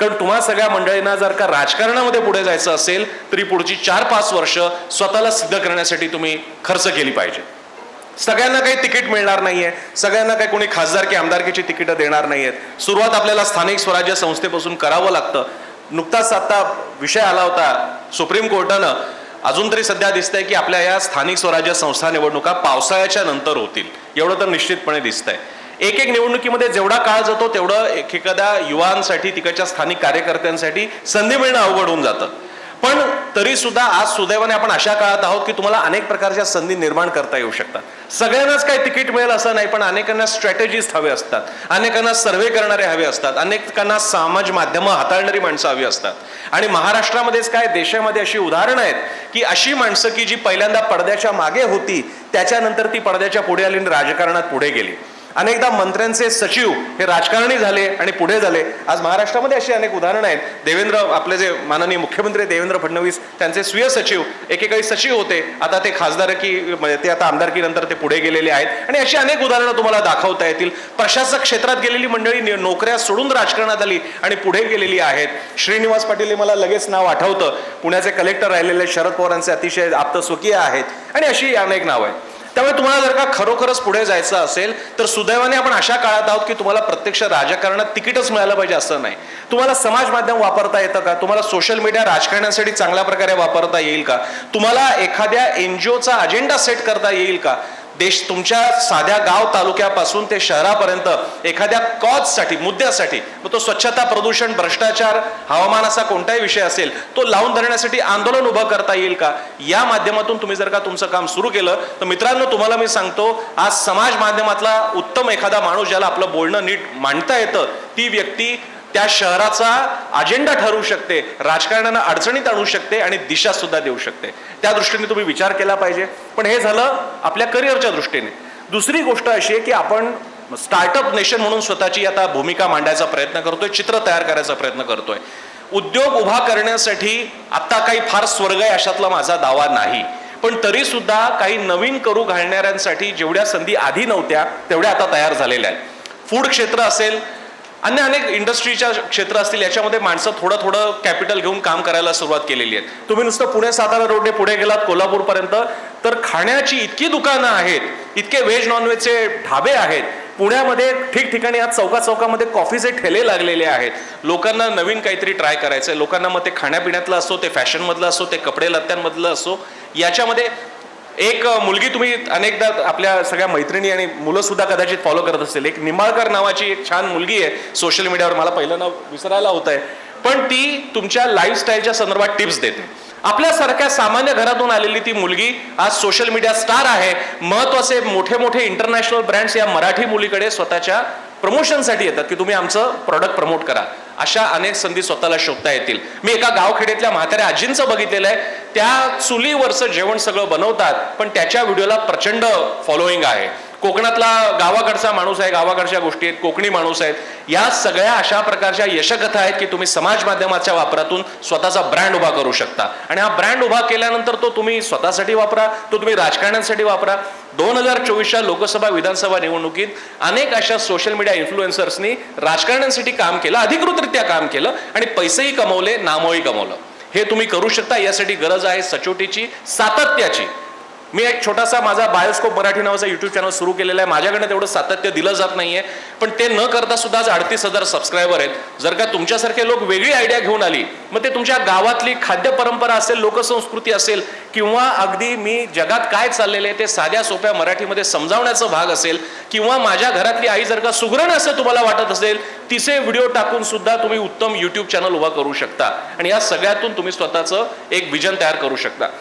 कारण तुम्हा सगळ्या मंडळींना जर का राजकारणामध्ये पुढे जायचं असेल तरी पुढची चार पाच वर्ष स्वतःला सिद्ध करण्यासाठी तुम्ही खर्च केली पाहिजे. सगळ्यांना काही तिकीट मिळणार नाहीये सगळ्यांना काही कोणी खासदार की आमदारकीची तिकीटं देणार नाही आहेत सुरुवात आपल्याला स्थानिक स्वराज्य संस्थेपासून करावं लागतं. नुकताच आता विषय आला होता सुप्रीम कोर्टानं. अजून तरी सध्या दिसतंय की आपल्या या स्थानिक स्वराज्य संस्था निवडणुका पावसाळ्याच्या नंतर होतील. एवढं तर निश्चितपणे दिसतंय. एक एक निवडणुकीमध्ये जेवढा काळ जातो तेवढं एक एखाद्या युवांसाठी तिकडच्या स्थानिक कार्यकर्त्यांसाठी संधी मिळणं अवघड होऊन जातं. पण तरी सुद्धा आज सुदैवाने आपण अशा काळात आहोत की तुम्हाला अनेक प्रकारच्या संधी निर्माण करता येऊ शकतात. सगळ्यांनाच काही तिकीट मिळेल असं नाही पण अनेकांना स्ट्रॅटेजीज हवे असतात. अनेकांना सर्वे करणारे हवे असतात. अनेकांना समाज माध्यमं हाताळणारी माणसं हवी असतात. आणि महाराष्ट्रामध्येच काय देशामध्ये अशी उदाहरणं आहेत की अशी माणसं की जी पहिल्यांदा पडद्याच्या मागे होती त्याच्यानंतर ती पडद्याच्या पुढे आली आणि राजकारणात पुढे गेली. अनेकदा मंत्र्यांचे सचिव हे राजकारणी झाले आणि पुढे झाले. आज महाराष्ट्रामध्ये अशी अनेक उदाहरणं आहेत. देवेंद्र आपले जे माननीय मुख्यमंत्री देवेंद्र फडणवीस त्यांचे स्वीय सचिव एकेकाळी सचिव होते. आता ते खासदार की म्हणजे ते आता आमदारकीनंतर ते पुढे गेलेले आहेत. आणि अशी अनेक उदाहरणं तुम्हाला दाखवता येतील. प्रशासक क्षेत्रात गेलेली मंडळी नोकऱ्या सोडून राजकारणात आली आणि पुढे गेलेली आहेत. श्रीनिवास पाटील हे मला लगेच नाव आठवतं. पुण्याचे कलेक्टर राहिलेले शरद पवारांचे अतिशय आप्तस्वकीय आहेत. आणि अशी अनेक नावं आहेत. त्यामुळे तुम्हाला जर का खरोखरच पुढे जायचं असेल तर सुदैवाने आपण अशा काळात आहोत की तुम्हाला प्रत्यक्ष राजकारणात तिकीटच मिळालं पाहिजे असं नाही. तुम्हाला समाज माध्यम वापरता येतं का? तुम्हाला सोशल मीडिया राजकारणासाठी चांगल्या प्रकारे वापरता येईल का? तुम्हाला एखाद्या एनजीओचा अजेंडा सेट करता येईल का? देश तुमच्या साध्या गाव तालुक्यापासून ते शहरापर्यंत एखाद्या कॉजसाठी मुद्द्यासाठी मग तो स्वच्छता प्रदूषण भ्रष्टाचार हवामान असा कोणताही विषय असेल तो लावून धरण्यासाठी आंदोलन उभं करता येईल का? या माध्यमातून तुम्ही जर का तुमचं काम सुरू केलं तर मित्रांनो तुम्हाला मी सांगतो आज समाज माध्यमातला उत्तम एखादा माणूस ज्याला आपलं बोलणं नीट मांडता येतं ती व्यक्ती त्या शहराचा अजेंडा ठरवू शकते राजकारणानं अडचणीत आणू शकते आणि दिशा सुद्धा देऊ शकते. त्या दृष्टीने तुम्ही विचार केला पाहिजे. पण हे झालं आपल्या करिअरच्या दृष्टीने. दुसरी गोष्ट अशी आहे की आपण स्टार्टअप नेशन म्हणून स्वतःची आता भूमिका मांडायचा प्रयत्न करतोय चित्र तयार करायचा प्रयत्न करतोय. उद्योग उभा करण्यासाठी आता काही फार स्वर्ग आहे अशातला माझा दावा नाही. पण तरी सुद्धा काही नवीन करू घालणाऱ्यांसाठी जेवढ्या संधी आधी नव्हत्या तेवढ्या आता तयार झालेल्या आहेत. फूड क्षेत्र असेल अन्य अनेक इंडस्ट्रीच्या क्षेत्र असतील याच्यामध्ये माणसं थोडं थोडं कॅपिटल घेऊन काम करायला सुरुवात केलेली आहे तुम्ही नुसतं पुणे सातारा रोडने पुढे गेलात कोल्हापूरपर्यंत तर खाण्याची इतकी दुकानं आहेत इतके व्हेज नॉनव्हेजचे ढाबे आहेत. पुण्यामध्ये ठिकठिकाणी आज चौका चौकामध्ये कॉफीचे ठेले लागलेले आहेत. लोकांना नवीन काहीतरी ट्राय करायचं आहे लोकांना मग ते खाण्यापिण्यातलं असो ते फॅशनमधलं असो ते कपडे लत्त्यांमधलं असो याच्यामध्ये एक मुलगी तुम्ही अनेकदा आपल्या सगळ्या मैत्रिणी आणि मुलं सुद्धा कदाचित फॉलो करत असतील. एक निंबाळकर नावाची एक छान मुलगी आहे सोशल मीडियावर मला पहिलं नाव विसरायला होत आहे पण ती तुमच्या लाईफस्टाईलच्या संदर्भात टिप्स देते. आपल्यासारख्या सामान्य घरातून आलेली ती मुलगी आज सोशल मीडिया स्टार आहे. महत्त्वाचे मोठे मोठे इंटरनॅशनल ब्रँड्स या मराठी मुलीकडे स्वतःच्या प्रमोशनसाठी येतात की तुम्ही आमचं प्रॉडक्ट प्रमोट करा. अशा अनेक संधी स्वतःला शोधता येतील. मी एका गावखेड्यातल्या म्हाताऱ्या आजींचं बघितलेलं आहे. त्या चुलीवरचं जेवण सगळं बनवतात पण त्याच्या व्हिडिओला प्रचंड फॉलोईंग आहे. कोकणातला गावाकडचा माणूस आहे गावाकडच्या गोष्टी आहेत कोकणी माणूस आहेत या सगळ्या अशा प्रकारच्या यशकथा आहेत की तुम्ही समाज माध्यमाच्या वापरातून स्वतःचा ब्रँड उभा करू शकता. आणि हा ब्रँड उभा केल्यानंतर तो तुम्ही स्वतःसाठी वापरा तो तुम्ही राजकारण्यांसाठी वापरा. दोन हजार चोवीसच्या लोकसभा विधानसभा निवडणुकीत अनेक अशा सोशल मीडिया इन्फ्लुएन्सर्सनी राजकारण्यांसाठी काम केलं अधिकृतरित्या काम केलं आणि पैसेही कमवले नामही कमवलं. हे तुम्ही करू शकता यासाठी गरज आहे सचोटीची सातत्याची. मी एक छोटासा माझा बायोस्कोप मराठी नावाचा युट्यूब चॅनल सुरू केलेला आहे. माझ्याकडे तेवढं सातत्य दिलं जात नाहीये. पण ते न करता सुद्धा आज अडतीस हजार सबस्क्रायबर आहेत. जर का तुमच्यासारखे लोक वेगळी आयडिया घेऊन आली मग ते तुमच्या गावातली खाद्य परंपरा असेल लोकसंस्कृती असेल किंवा अगदी मी जगात काय चाललेलं आहे ते साध्या सोप्या मराठीमध्ये समजावण्याचा भाग असेल किंवा माझ्या घरातली आई जर का सुगरण असं तुम्हाला वाटत असेल तिचे व्हिडिओ टाकून सुद्धा तुम्ही उत्तम युट्यूब चॅनल उभा करू शकता. आणि या सगळ्यातून तुम्ही स्वतःचं एक विजन तयार करू शकता.